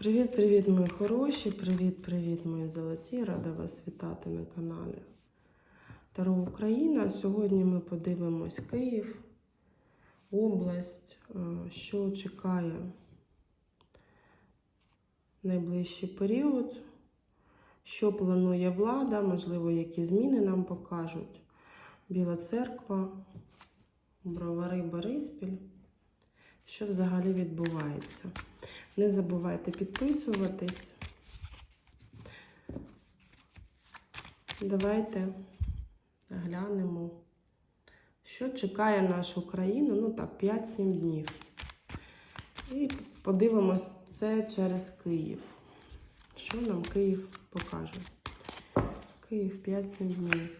Привіт-привіт, мої хороші! Привіт-привіт, мої золоті! Рада вас вітати на каналі Таро Україна. Сьогодні ми подивимось Київ, область, е, що чекає найближчий період, що планує влада, можливо, які зміни нам покажуть. Біла церква, Бровари, Бориспіль. Що взагалі відбувається? Не забувайте підписуватись. Давайте глянемо, що чекає нашу країну, ну так, 5-7 днів. І подивимось це через Київ. Що нам Київ покаже? Київ 5-7 днів.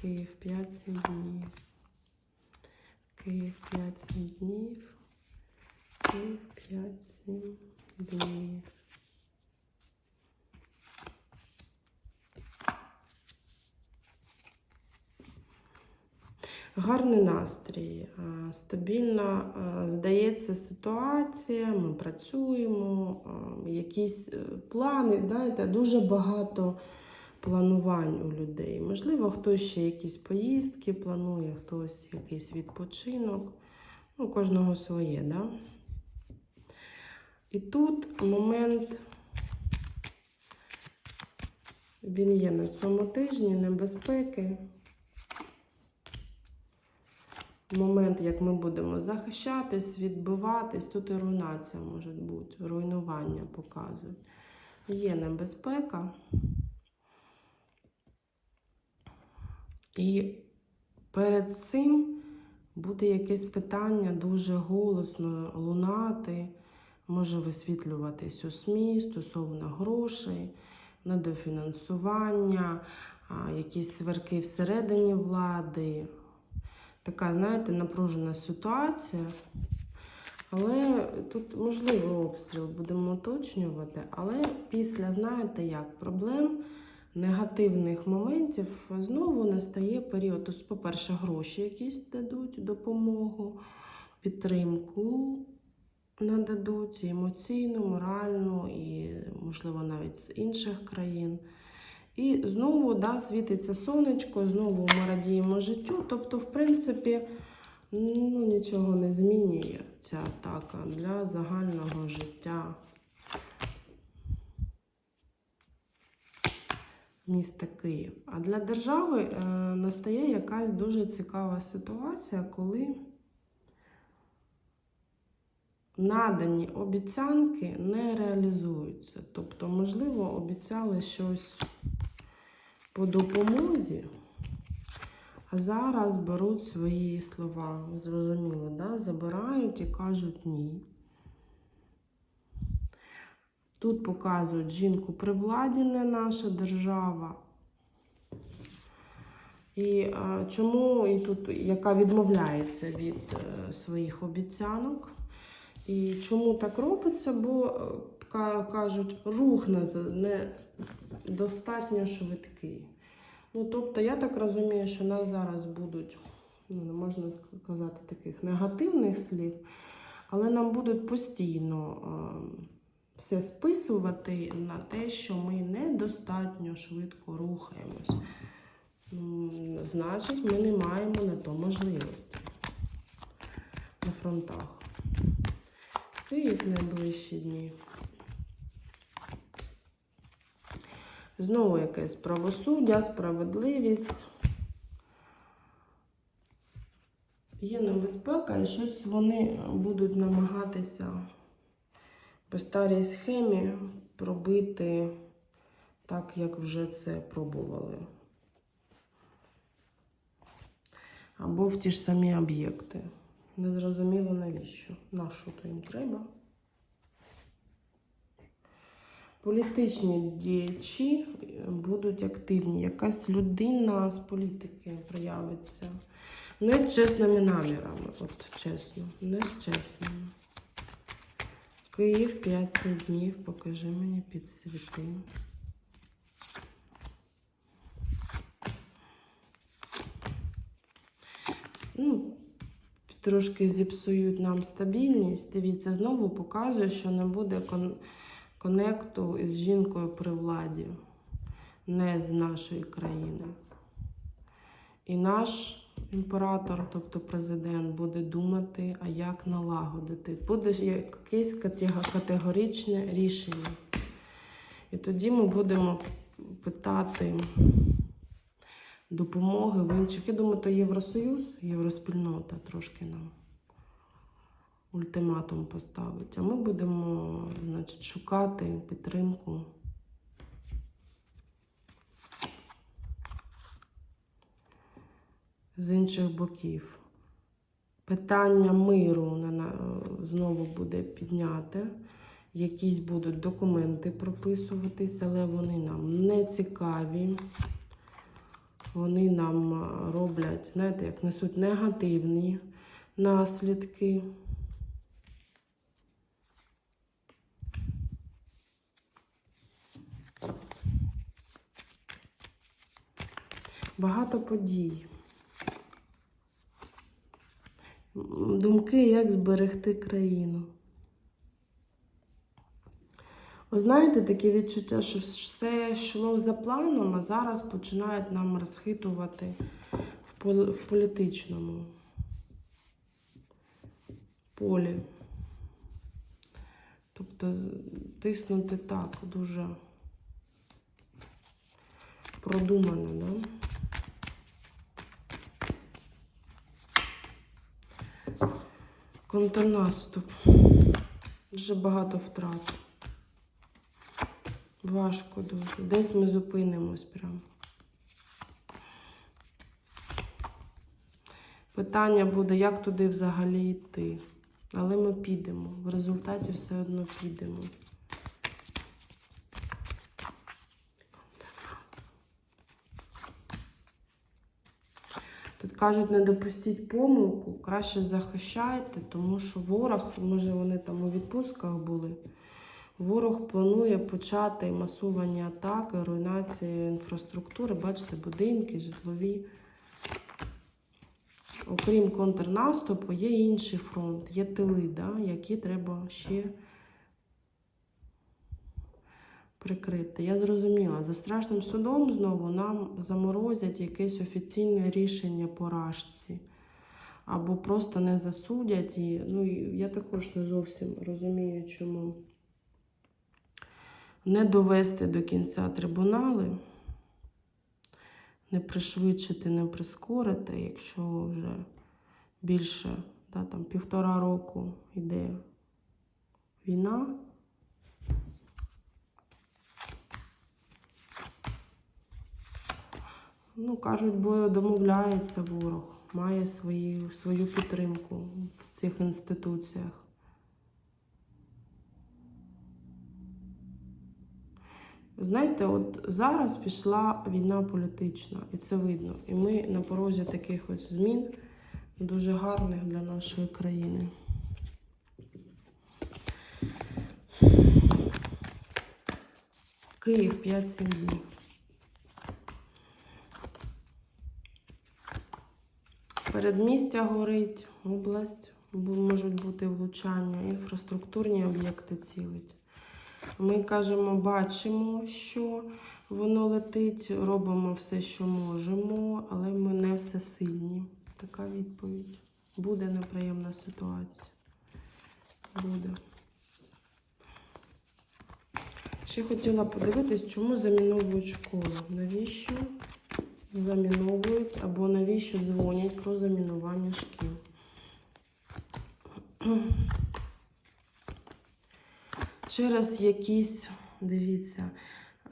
Київ 5-7 днів. Київ 5-7 днів. Київ 5-7 днів. Гарний настрій, стабільна, здається, ситуація, ми працюємо, якісь е, плани, знаєте, дуже багато планувань у людей. Можливо, хтось ще якісь поїздки планує, хтось якийсь відпочинок. Ну, кожного своє, да? І тут момент, він є на цьому тижні небезпеки. Момент, як ми будемо захищатись, відбиватись, тут і руйнація може бути, руйнування показують. Є небезпека. І перед цим буде якесь питання дуже голосно лунати, може висвітлюватись у СМІ стосовно грошей, недофінансування, якісь сверки всередині влади. Така, знаєте, напружена ситуація. Але тут можливий обстріл, будемо уточнювати. Але після, знаєте як, проблем, негативних моментів знову настає період. Тобто, по-перше, гроші якісь дадуть, допомогу, підтримку нададуть емоційну, моральну, і, можливо, навіть з інших країн. І знову да, світиться сонечко, знову ми радіємо життю. Тобто, в принципі, ну, нічого не змінює ця атака для загального життя міста Київ. А для держави е, настає якась дуже цікава ситуація, коли надані обіцянки не реалізуються. Тобто, можливо, обіцяли щось по допомозі, а зараз беруть свої слова. Зрозуміло, да? забирають і кажуть ні. Тут показують жінку при владі, не наша держава. І е, чому і тут, яка відмовляється від е, своїх обіцянок? І чому так робиться? Бо е, кажуть, рух не, достатньо швидкий. Ну, тобто, я так розумію, що нас зараз будуть, ну, не можна сказати таких негативних слів, але нам будуть постійно е, все списувати на те, що ми недостатньо швидко рухаємось. Значить, ми не маємо на то можливості на фронтах. Київ найближчі дні. Знову якесь правосуддя, справедливість. Є небезпека, і щось вони будуть намагатися по старій схемі пробити так, як вже це пробували. Або в ті ж самі об'єкти. Незрозуміло навіщо. На що то їм треба? Політичні діячі будуть активні. Якась людина з політики проявиться. Не з чесними намірами, от чесно, не з чесними. Київ 5 днів, покажи мені підсвіти. Ну, трошки зіпсують нам стабільність. Дивіться, знову показує, що не буде кон- конекту із жінкою при владі, не з нашої країни. І наш імператор, тобто президент, буде думати, а як налагодити. Буде якесь категоричне рішення. І тоді ми будемо питати допомоги в інших. Я думаю, то Євросоюз, Євроспільнота трошки нам ультиматум поставить. А ми будемо значить, шукати підтримку. З інших боків. Питання миру знову буде підняте. Якісь будуть документи прописуватись, але вони нам не цікаві. Вони нам роблять, знаєте, як несуть негативні наслідки. Багато подій. Думки, як зберегти країну. Ви знаєте, таке відчуття, що все йшло за планом, а зараз починають нам розхитувати в, пол- в політичному полі. Тобто тиснути так дуже продумано, да? Контрнаступ. Дуже багато втрат. Важко дуже. Десь ми зупинимось прямо. Питання буде, як туди взагалі йти. Але ми підемо. В результаті все одно підемо. Тут кажуть, не допустіть помилку, краще захищайте, тому що ворог, може вони там у відпустках були. Ворог планує почати масовані атаки, руйнацію інфраструктури. Бачите, будинки, житлові. Окрім контрнаступу, є інший фронт, є тили, да, які треба ще прикрити. Я зрозуміла, за страшним судом знову нам заморозять якесь офіційне рішення по рашці. Або просто не засудять. І, ну, я також не зовсім розумію, чому не довести до кінця трибунали, не пришвидшити, не прискорити, якщо вже більше да, там, півтора року йде війна. Ну, кажуть, бо домовляється ворог, має свої, свою підтримку в цих інституціях. Знаєте, от зараз пішла війна політична, і це видно. І ми на порозі таких ось змін дуже гарних для нашої країни. Київ 5-7 днів. Передмістя горить, область, можуть бути влучання, інфраструктурні об'єкти цілить. Ми кажемо, бачимо, що воно летить, робимо все, що можемо, але ми не всесильні. Така відповідь. Буде неприємна ситуація. Буде. Ще хотіла подивитись, чому заміновують школу. Навіщо заміновують або навіщо дзвонять про замінування шкіл? Через якісь, дивіться,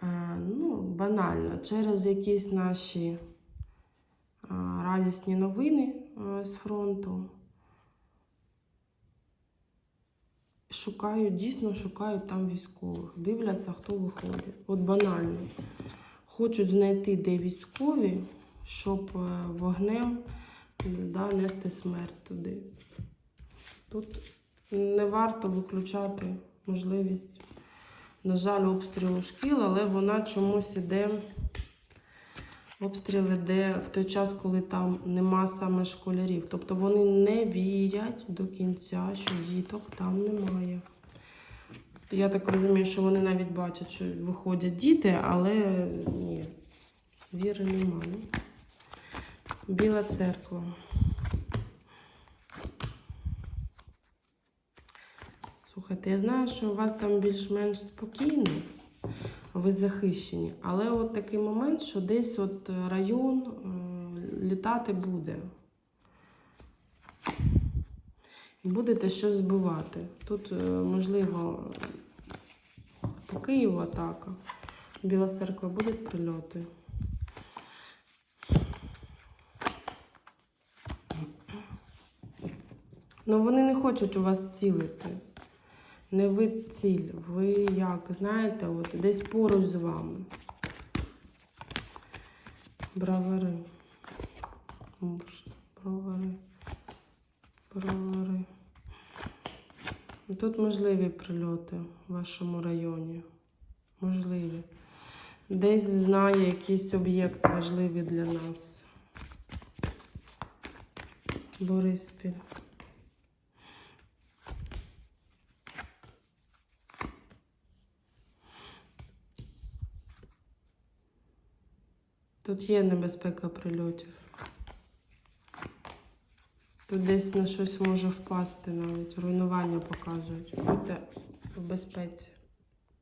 е, ну, банально, через якісь наші е, радісні новини е, з фронту. Шукають, дійсно шукають там військових, дивляться, хто виходить. От банально. Хочуть знайти, де військові, щоб вогнем да, нести смерть туди. Тут не варто виключати можливість, на жаль, обстрілу шкіл, але вона чомусь іде. Обстріл іде в той час, коли там нема саме школярів. Тобто вони не вірять до кінця, що діток там немає. Я так розумію, що вони навіть бачать, що виходять діти, але ні, віри немає. Біла церква. Слухайте, я знаю, що у вас там більш-менш спокійно, ви захищені, але от такий момент, що десь от район е, літати буде. Будете щось збивати. Тут, е, можливо, по Києву атака. Біла церква будуть прильоти. Ну вони не хочуть у вас цілити. Не ви ціль. Ви як, знаєте, от десь поруч з вами. Бравари. Боже, бравари. Бравари. Тут можливі прильоти в вашому районі. Можливі. Десь знає якийсь об'єкт важливий для нас. Бориспіль. Тут є небезпека прильотів. Тут десь на щось може впасти навіть. Руйнування показують. Будьте в безпеці.